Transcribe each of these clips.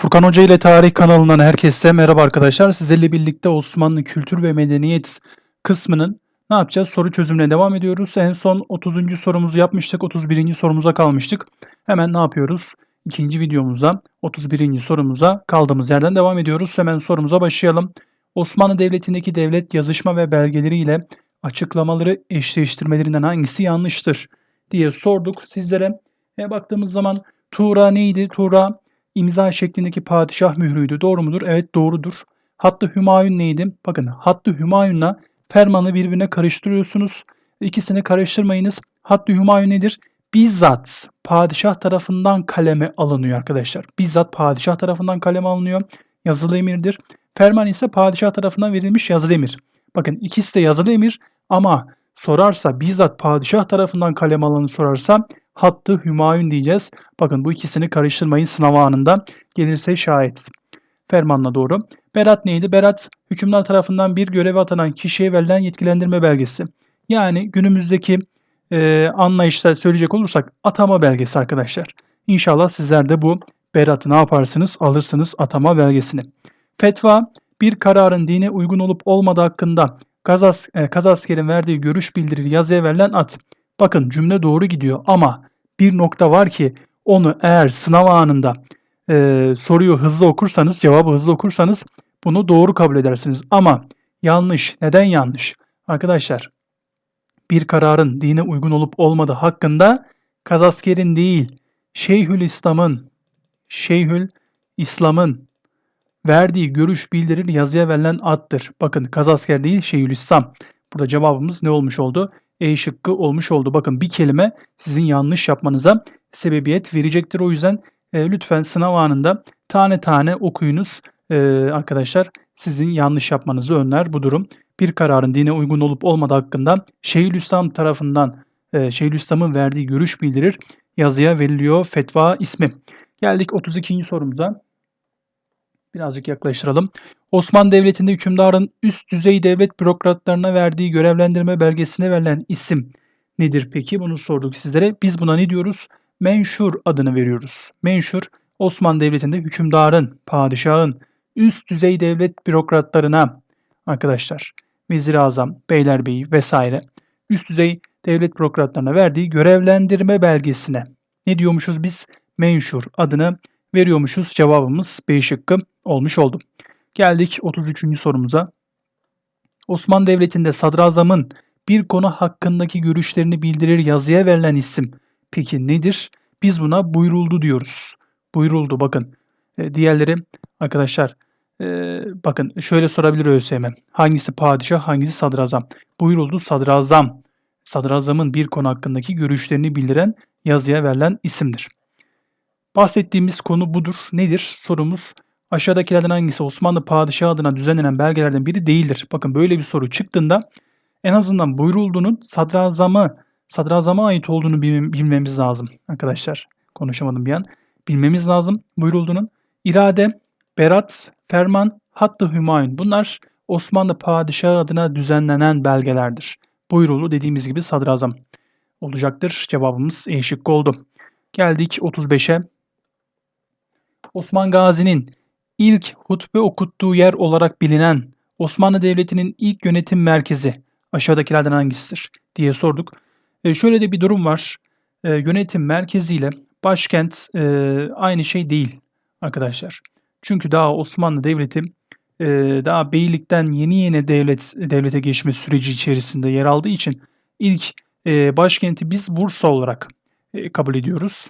Furkan Hoca ile Tarih kanalından herkese merhaba arkadaşlar. Sizlerle birlikte Osmanlı kültür ve medeniyet kısmının ne yapacağız? Soru çözümüne devam ediyoruz. En son 30. sorumuzu yapmıştık. 31. sorumuza kalmıştık. Hemen ne yapıyoruz? İkinci videomuza 31. sorumuza kaldığımız yerden devam ediyoruz. Hemen sorumuza başlayalım. Osmanlı Devleti'ndeki devlet yazışma ve belgeleri ile açıklamaları eşleştirmelerinden hangisi yanlıştır diye sorduk sizlere. E, baktığımız zaman Tuğra neydi? Tuğra imza şeklindeki padişah mührüydü. Doğru mudur? Evet doğrudur. Hattı Hümayun neydi? Bakın Hattı Hümayun'la fermanı birbirine karıştırıyorsunuz. İkisini karıştırmayınız. Hattı Hümayun nedir? Bizzat padişah tarafından kaleme alınıyor arkadaşlar. Bizzat padişah tarafından kaleme alınıyor. Yazılı emirdir. Ferman ise padişah tarafından verilmiş yazılı emir. Bakın ikisi de yazılı emir ama sorarsa bizzat padişah tarafından kaleme alanı sorarsa hattı Hümayun diyeceğiz. Bakın bu ikisini karıştırmayın sınav anında. Gelirse şayet. Fermanla doğru. Berat neydi? Berat hükümdar tarafından bir göreve atanan kişiye verilen yetkilendirme belgesi. Yani günümüzdeki e, anlayışta söyleyecek olursak atama belgesi arkadaşlar. İnşallah sizler de bu beratı ne yaparsınız? Alırsınız atama belgesini. Fetva bir kararın dine uygun olup olmadığı hakkında kaz, e, kaz askerin verdiği görüş bildirir yazıya verilen at. Bakın cümle doğru gidiyor ama bir nokta var ki onu eğer sınav anında e, soruyu hızlı okursanız, cevabı hızlı okursanız bunu doğru kabul edersiniz. Ama yanlış. Neden yanlış? Arkadaşlar bir kararın dine uygun olup olmadığı hakkında kazaskerin değil, Şeyhül İslam'ın Şeyhül İslam'ın verdiği görüş bildirir yazıya verilen attır. Bakın kazasker değil Şeyhül İslam. Burada cevabımız ne olmuş oldu? E şıkkı olmuş oldu. Bakın bir kelime sizin yanlış yapmanıza sebebiyet verecektir. O yüzden e, lütfen sınav anında tane tane okuyunuz e, arkadaşlar. Sizin yanlış yapmanızı önler bu durum. Bir kararın dine uygun olup olmadığı hakkında Şeyhülislam tarafından e, Şeyhülislam'ın verdiği görüş bildirir. Yazıya veriliyor fetva ismi. Geldik 32. sorumuza. Birazcık yaklaştıralım. Osmanlı Devleti'nde hükümdarın üst düzey devlet bürokratlarına verdiği görevlendirme belgesine verilen isim nedir peki? Bunu sorduk sizlere. Biz buna ne diyoruz? Menşur adını veriyoruz. Menşur Osmanlı Devleti'nde hükümdarın, padişahın üst düzey devlet bürokratlarına arkadaşlar vezir azam, beylerbeyi vesaire üst düzey devlet bürokratlarına verdiği görevlendirme belgesine ne diyormuşuz biz? Menşur adını veriyormuşuz. Cevabımız B şıkkı olmuş oldu. Geldik 33. sorumuza. Osmanlı Devleti'nde sadrazamın bir konu hakkındaki görüşlerini bildirir yazıya verilen isim peki nedir? Biz buna buyuruldu diyoruz. Buyuruldu bakın. E, diğerleri arkadaşlar e, bakın şöyle sorabilir ÖSYM. Hangisi padişah hangisi sadrazam? Buyuruldu sadrazam. Sadrazamın bir konu hakkındaki görüşlerini bildiren yazıya verilen isimdir. Bahsettiğimiz konu budur. Nedir? Sorumuz aşağıdakilerden hangisi Osmanlı padişahı adına düzenlenen belgelerden biri değildir? Bakın böyle bir soru çıktığında en azından buyurulduğunun sadrazamı, sadrazama ait olduğunu bilmemiz lazım arkadaşlar. Konuşamadım bir an. Bilmemiz lazım buyurulduğunun. İrade, berat, ferman, hatta hümayun. Bunlar Osmanlı padişahı adına düzenlenen belgelerdir. Buyurulu dediğimiz gibi sadrazam olacaktır. Cevabımız E şıkkı oldu. Geldik 35'e. Osman Gazi'nin ilk hutbe okuttuğu yer olarak bilinen Osmanlı Devleti'nin ilk yönetim merkezi aşağıdakilerden hangisidir diye sorduk. E, şöyle de bir durum var. E, yönetim merkeziyle başkent e, aynı şey değil arkadaşlar. Çünkü daha Osmanlı Devleti e, daha beylikten yeni yeni devlet devlete geçme süreci içerisinde yer aldığı için ilk e, başkenti biz Bursa olarak e, kabul ediyoruz.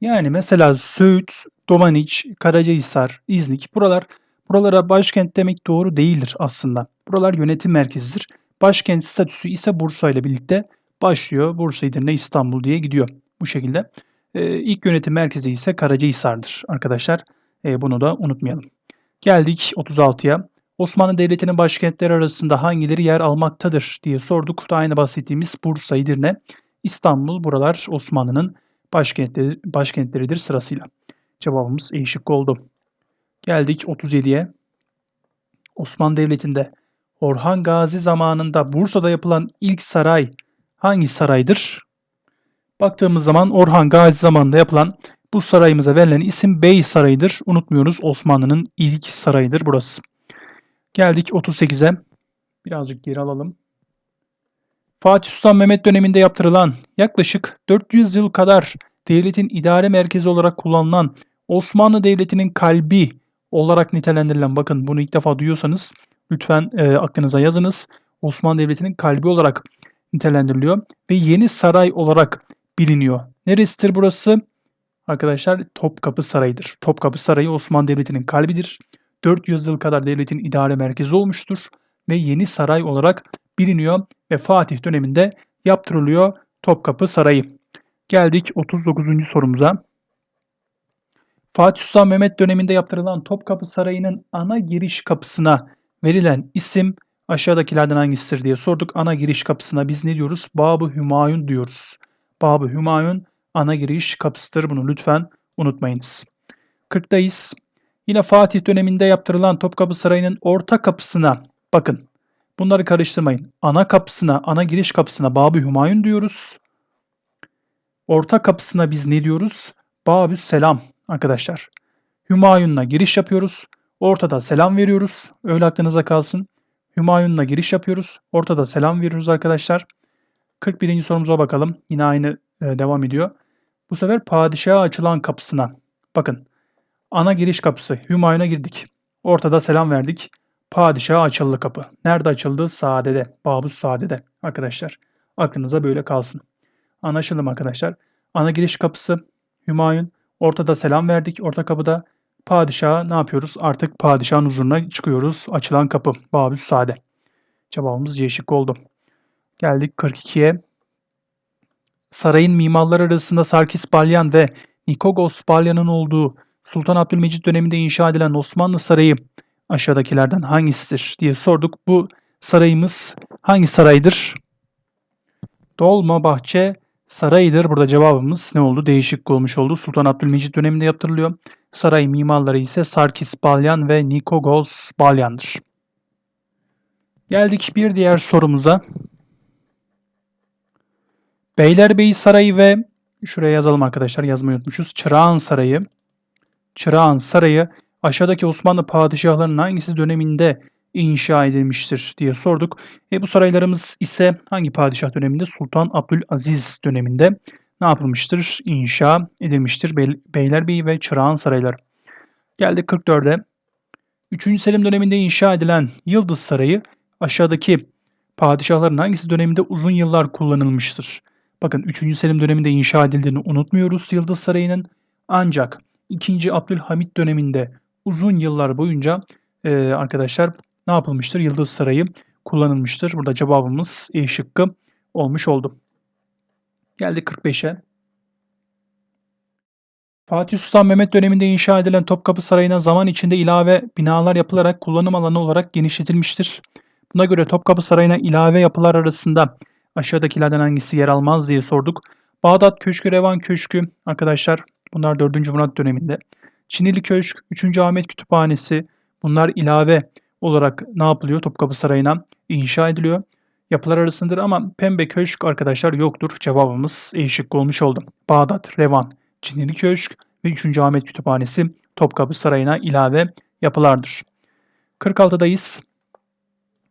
Yani mesela Söğüt, Domaniç, Karacahisar, İznik buralar buralara başkent demek doğru değildir aslında. Buralar yönetim merkezidir. Başkent statüsü ise Bursa ile birlikte başlıyor. Bursa, Edirne, İstanbul diye gidiyor bu şekilde. Ee, ilk yönetim merkezi ise Karacahisar'dır arkadaşlar. Ee, bunu da unutmayalım. Geldik 36'ya. Osmanlı Devleti'nin başkentleri arasında hangileri yer almaktadır diye sorduk. Da aynı bahsettiğimiz Bursa, Edirne, İstanbul buralar Osmanlı'nın başkentleri, başkentleridir sırasıyla. Cevabımız E şıkkı oldu. Geldik 37'ye. Osmanlı Devleti'nde Orhan Gazi zamanında Bursa'da yapılan ilk saray hangi saraydır? Baktığımız zaman Orhan Gazi zamanında yapılan Bu sarayımıza verilen isim Bey Sarayı'dır. Unutmuyoruz Osmanlı'nın ilk sarayıdır burası. Geldik 38'e. Birazcık geri alalım. Fatih Sultan Mehmet döneminde yaptırılan yaklaşık 400 yıl kadar devletin idare merkezi olarak kullanılan Osmanlı Devleti'nin kalbi olarak nitelendirilen bakın bunu ilk defa duyuyorsanız lütfen e, aklınıza yazınız. Osmanlı Devleti'nin kalbi olarak nitelendiriliyor ve Yeni Saray olarak biliniyor. Neresidir burası? Arkadaşlar Topkapı Sarayı'dır. Topkapı Sarayı Osmanlı Devleti'nin kalbidir. 400 yıl kadar devletin idare merkezi olmuştur ve Yeni Saray olarak biliniyor ve Fatih döneminde yaptırılıyor Topkapı Sarayı. Geldik 39. sorumuza. Fatih Sultan Mehmet döneminde yaptırılan Topkapı Sarayı'nın ana giriş kapısına verilen isim aşağıdakilerden hangisidir diye sorduk. Ana giriş kapısına biz ne diyoruz? Babı Hümayun diyoruz. Babı Hümayun ana giriş kapısıdır. Bunu lütfen unutmayınız. 40'dayız. Yine Fatih döneminde yaptırılan Topkapı Sarayı'nın orta kapısına bakın. Bunları karıştırmayın. Ana kapısına, ana giriş kapısına Babı Hümayun diyoruz. Orta kapısına biz ne diyoruz? Babü Selam arkadaşlar. Hümayun'la giriş yapıyoruz. Ortada selam veriyoruz. Öyle aklınıza kalsın. Hümayun'la giriş yapıyoruz. Ortada selam veriyoruz arkadaşlar. 41. sorumuza bakalım. Yine aynı e, devam ediyor. Bu sefer padişaha açılan kapısına. Bakın. Ana giriş kapısı. Hümayun'a girdik. Ortada selam verdik. Padişaha açıldı kapı. Nerede açıldı? Saadede. Babus Saadede. Arkadaşlar. Aklınıza böyle kalsın. Anlaşıldı mı arkadaşlar? Ana giriş kapısı Hümayun. Ortada selam verdik. Orta kapıda padişaha ne yapıyoruz? Artık padişahın huzuruna çıkıyoruz. Açılan kapı. Babüs Sade. Cevabımız C şıkkı oldu. Geldik 42'ye. Sarayın mimarlar arasında Sarkis Balyan ve Nikogos Balyan'ın olduğu Sultan Abdülmecit döneminde inşa edilen Osmanlı Sarayı aşağıdakilerden hangisidir diye sorduk. Bu sarayımız hangi saraydır? Dolmabahçe Sarayıdır. Burada cevabımız ne oldu? Değişik olmuş oldu. Sultan Abdülmecit döneminde yaptırılıyor. Saray mimarları ise Sarkis Balyan ve Nikogos Balyan'dır. Geldik bir diğer sorumuza. Beylerbeyi Sarayı ve şuraya yazalım arkadaşlar yazmayı unutmuşuz. Çırağan Sarayı. Çırağan Sarayı aşağıdaki Osmanlı padişahlarının hangisi döneminde inşa edilmiştir diye sorduk. E bu saraylarımız ise hangi padişah döneminde? Sultan Abdülaziz döneminde ne yapılmıştır? İnşa edilmiştir. Bey, Beylerbeyi ve Çırağan sarayları. Geldik 44'e. 3. Selim döneminde inşa edilen Yıldız Sarayı aşağıdaki padişahların hangisi döneminde uzun yıllar kullanılmıştır? Bakın 3. Selim döneminde inşa edildiğini unutmuyoruz Yıldız Sarayı'nın. Ancak 2. Abdülhamit döneminde uzun yıllar boyunca e, arkadaşlar ne yapılmıştır? Yıldız Sarayı kullanılmıştır. Burada cevabımız E şıkkı olmuş oldu. Geldik 45'e. Fatih Sultan Mehmet döneminde inşa edilen Topkapı Sarayı'na zaman içinde ilave binalar yapılarak kullanım alanı olarak genişletilmiştir. Buna göre Topkapı Sarayı'na ilave yapılar arasında aşağıdakilerden hangisi yer almaz diye sorduk. Bağdat Köşkü, Revan Köşkü arkadaşlar bunlar 4. Murat döneminde. Çinili Köşk, 3. Ahmet Kütüphanesi bunlar ilave olarak ne yapılıyor? Topkapı Sarayı'na inşa ediliyor. Yapılar arasındadır ama Pembe Köşk arkadaşlar yoktur. Cevabımız E şıkkı olmuş oldu. Bağdat, Revan, Çinili Köşk ve 3. Ahmet Kütüphanesi Topkapı Sarayı'na ilave yapılardır. 46'dayız.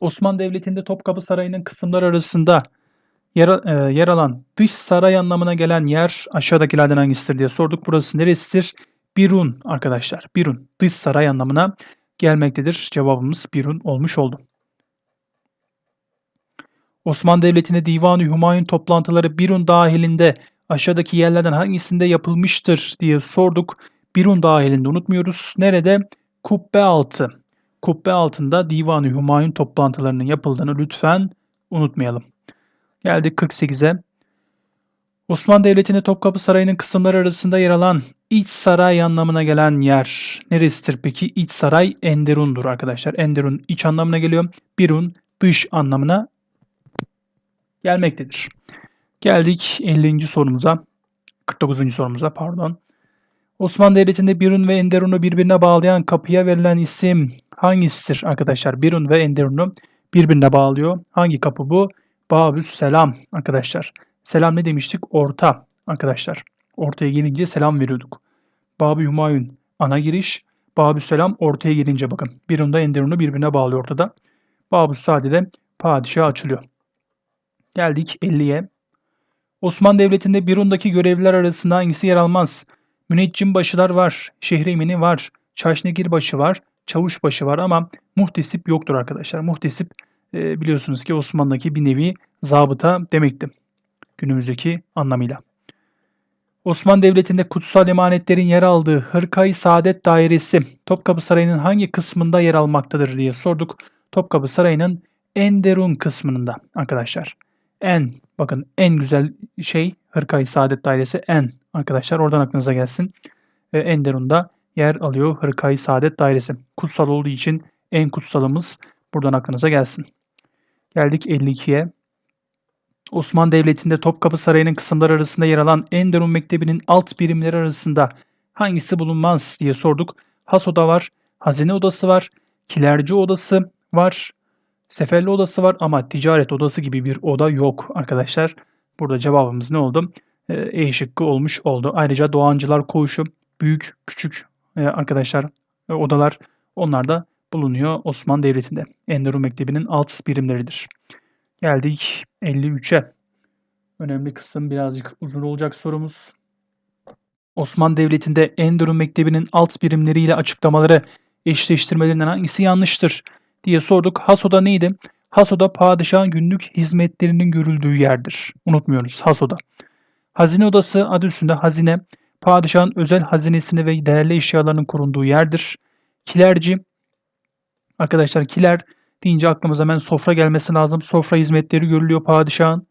Osmanlı Devleti'nde Topkapı Sarayı'nın kısımları arasında yer, e, yer alan dış saray anlamına gelen yer aşağıdakilerden hangisidir diye sorduk. Burası neresidir? Birun arkadaşlar. Birun dış saray anlamına gelmektedir. Cevabımız Birun olmuş oldu. Osmanlı Devleti'nde Divan-ı Hümayun toplantıları Birun dahilinde aşağıdaki yerlerden hangisinde yapılmıştır diye sorduk. Birun dahilinde unutmuyoruz. Nerede? Kubbe altı. Kubbe altında Divan-ı Hümayun toplantılarının yapıldığını lütfen unutmayalım. Geldik 48'e. Osmanlı Devleti'nde Topkapı Sarayı'nın kısımları arasında yer alan iç saray anlamına gelen yer neresidir peki? İç saray Enderun'dur arkadaşlar. Enderun iç anlamına geliyor. Birun dış anlamına gelmektedir. Geldik 50. sorumuza. 49. sorumuza pardon. Osmanlı Devleti'nde Birun ve Enderun'u birbirine bağlayan kapıya verilen isim hangisidir arkadaşlar? Birun ve Enderun'u birbirine bağlıyor. Hangi kapı bu? Babüs Selam arkadaşlar. Selam ne demiştik? Orta arkadaşlar. Ortaya gelince selam veriyorduk. Babı Hümayun ana giriş. Babü Selam ortaya gelince bakın. Birunda Enderun'u birbirine bağlıyor ortada. Babü Sade'de padişah açılıyor. Geldik 50'ye. Osmanlı Devleti'nde Birun'daki görevliler arasında hangisi yer almaz? Müneccim başılar var, şehri emini var, çaşnegir başı var, çavuş başı var ama muhtesip yoktur arkadaşlar. Muhtesip e, biliyorsunuz ki Osmanlı'daki bir nevi zabıta demekti günümüzdeki anlamıyla. Osmanlı Devleti'nde kutsal emanetlerin yer aldığı Hırkayı Saadet Dairesi Topkapı Sarayı'nın hangi kısmında yer almaktadır diye sorduk. Topkapı Sarayı'nın en derun kısmında arkadaşlar. En bakın en güzel şey Hırkayı Saadet Dairesi en arkadaşlar oradan aklınıza gelsin. E, en derunda yer alıyor Hırkayı Saadet Dairesi. Kutsal olduğu için en kutsalımız buradan aklınıza gelsin. Geldik 52'ye. Osmanlı Devleti'nde Topkapı Sarayı'nın kısımları arasında yer alan Enderun Mektebi'nin alt birimleri arasında hangisi bulunmaz diye sorduk. Has oda var, hazine odası var, kilerci odası var, seferli odası var ama ticaret odası gibi bir oda yok arkadaşlar. Burada cevabımız ne oldu? E, e şıkkı olmuş oldu. Ayrıca Doğancılar Koğuşu, büyük, küçük e, arkadaşlar e, odalar onlar da bulunuyor Osmanlı Devleti'nde. Enderun Mektebi'nin alt birimleridir. Geldik 53'e. Önemli kısım birazcık uzun olacak sorumuz. Osmanlı Devleti'nde Enderun Mektebi'nin alt birimleriyle açıklamaları eşleştirmelerinden hangisi yanlıştır diye sorduk. Hasoda neydi? Hasoda padişahın günlük hizmetlerinin görüldüğü yerdir. Unutmuyoruz Hasoda. Hazine odası adı üstünde hazine, padişahın özel hazinesini ve değerli eşyalarının korunduğu yerdir. Kilerci, arkadaşlar kiler deyince aklımıza hemen sofra gelmesi lazım. Sofra hizmetleri görülüyor padişahın.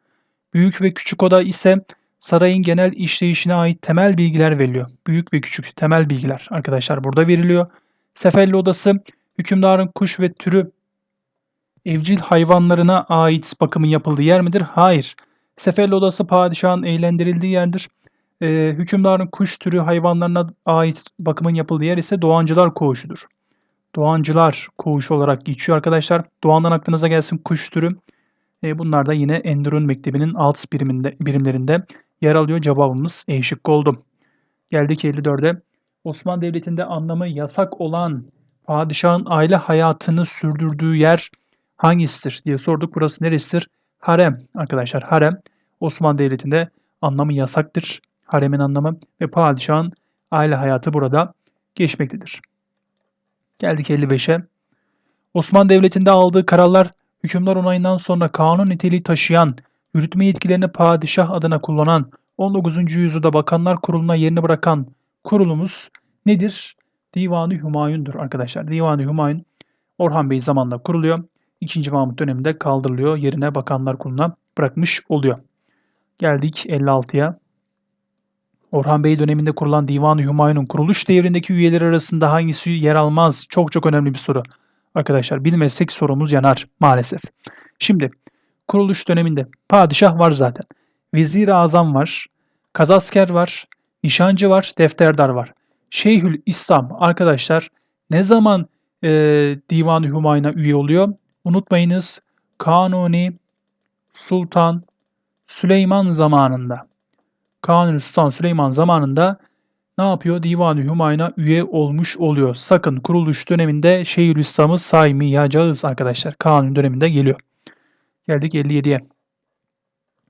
Büyük ve küçük oda ise sarayın genel işleyişine ait temel bilgiler veriliyor. Büyük ve küçük temel bilgiler arkadaşlar burada veriliyor. Seferli odası hükümdarın kuş ve türü evcil hayvanlarına ait bakımın yapıldığı yer midir? Hayır. Seferli odası padişahın eğlendirildiği yerdir. Ee, hükümdarın kuş türü hayvanlarına ait bakımın yapıldığı yer ise doğancılar koğuşudur. Doğancılar koğuşu olarak geçiyor arkadaşlar. Doğandan aklınıza gelsin kuş türü. E, bunlar da yine Enderun Mektebi'nin alt biriminde, birimlerinde yer alıyor. Cevabımız E şıkkı oldu. Geldik 54'e. Osmanlı Devleti'nde anlamı yasak olan padişahın aile hayatını sürdürdüğü yer hangisidir diye sorduk. Burası neresidir? Harem arkadaşlar. Harem Osmanlı Devleti'nde anlamı yasaktır. Haremin anlamı ve padişahın aile hayatı burada geçmektedir. Geldik 55'e. Osmanlı Devleti'nde aldığı kararlar hükümdar onayından sonra kanun niteliği taşıyan, yürütme yetkilerini padişah adına kullanan, 19. yüzyılda Bakanlar Kurulu'na yerini bırakan kurulumuz nedir? Divanı Hümayun'dur arkadaşlar. Divanı Hümayun Orhan Bey zamanında kuruluyor. 2. Mahmut döneminde kaldırılıyor. Yerine Bakanlar Kurulu'na bırakmış oluyor. Geldik 56'ya. Orhan Bey döneminde kurulan Divan-ı Hümayun'un kuruluş devrindeki üyeleri arasında hangisi yer almaz? Çok çok önemli bir soru. Arkadaşlar bilmezsek sorumuz yanar maalesef. Şimdi kuruluş döneminde padişah var zaten. Vezir-i Azam var. Kazasker var. Nişancı var. Defterdar var. Şeyhül İslam arkadaşlar ne zaman e, Divan-ı Hümayun'a üye oluyor? Unutmayınız Kanuni Sultan Süleyman zamanında. Kanuni Sultan Süleyman zamanında ne yapıyor? Divan-ı Hümayun'a üye olmuş oluyor. Sakın kuruluş döneminde Şeyhülislam'ı saymayacağız arkadaşlar. Kanuni döneminde geliyor. Geldik 57'ye.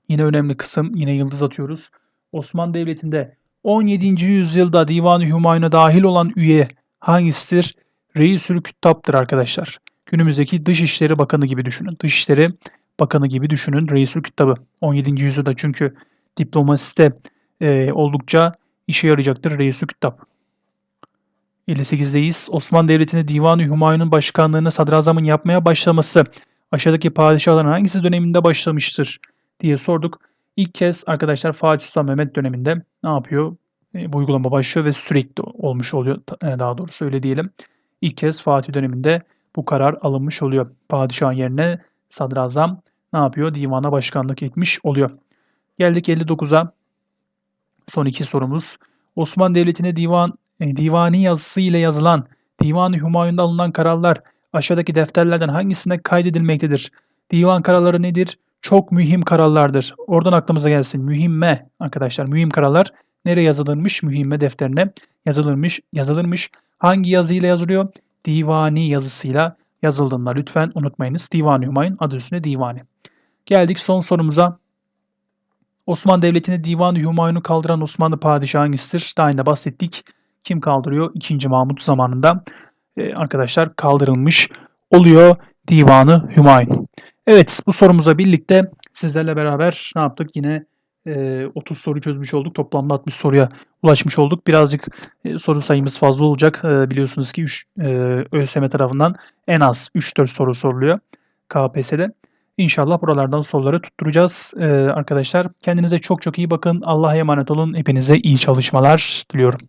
Yine önemli kısım. Yine yıldız atıyoruz. Osmanlı Devleti'nde 17. yüzyılda Divan-ı Hümayun'a dahil olan üye hangisidir? Reisül Küttap'tır arkadaşlar. Günümüzdeki Dışişleri Bakanı gibi düşünün. Dışişleri Bakanı gibi düşünün Reisül Küttab'ı. 17. yüzyılda çünkü diplomasiste e, oldukça işe yarayacaktır Reisü Küttab. 58'deyiz. Osmanlı Devleti'nde Divan-ı Hümayun'un başkanlığını sadrazamın yapmaya başlaması aşağıdaki padişahların hangisi döneminde başlamıştır diye sorduk. İlk kez arkadaşlar Fatih Sultan Mehmet döneminde ne yapıyor? E, bu uygulama başlıyor ve sürekli olmuş oluyor e, daha doğrusu öyle diyelim. İlk kez Fatih döneminde bu karar alınmış oluyor. Padişahın yerine sadrazam ne yapıyor? Divana başkanlık etmiş oluyor. Geldik 59'a. Son iki sorumuz. Osmanlı Devleti'ne divan, e, divani yazısı ile yazılan Divan-ı Hümayun'da alınan kararlar aşağıdaki defterlerden hangisinde kaydedilmektedir? Divan kararları nedir? Çok mühim kararlardır. Oradan aklımıza gelsin. Mühimme arkadaşlar. Mühim kararlar nereye yazılırmış? Mühimme defterine yazılırmış. Yazılırmış. Hangi yazıyla yazılıyor? Divani yazısıyla yazıldığında lütfen unutmayınız. Divan-ı Hümayun adı üstünde divani. Geldik son sorumuza. Osmanlı Devleti'nde Divan-ı Hümayun'u kaldıran Osmanlı padişahı hangisidir? Daha önce bahsettik. Kim kaldırıyor? 2. Mahmut zamanında e, arkadaşlar kaldırılmış oluyor Divanı Hümayun. Evet bu sorumuza birlikte sizlerle beraber ne yaptık? Yine e, 30 soru çözmüş olduk. Toplamda 60 soruya ulaşmış olduk. Birazcık e, soru sayımız fazla olacak. E, biliyorsunuz ki 3 e, ÖSYM tarafından en az 3-4 soru soruluyor KPSS'de. İnşallah buralardan soruları tutturacağız e, arkadaşlar. Kendinize çok çok iyi bakın. Allah'a emanet olun. Hepinize iyi çalışmalar diliyorum.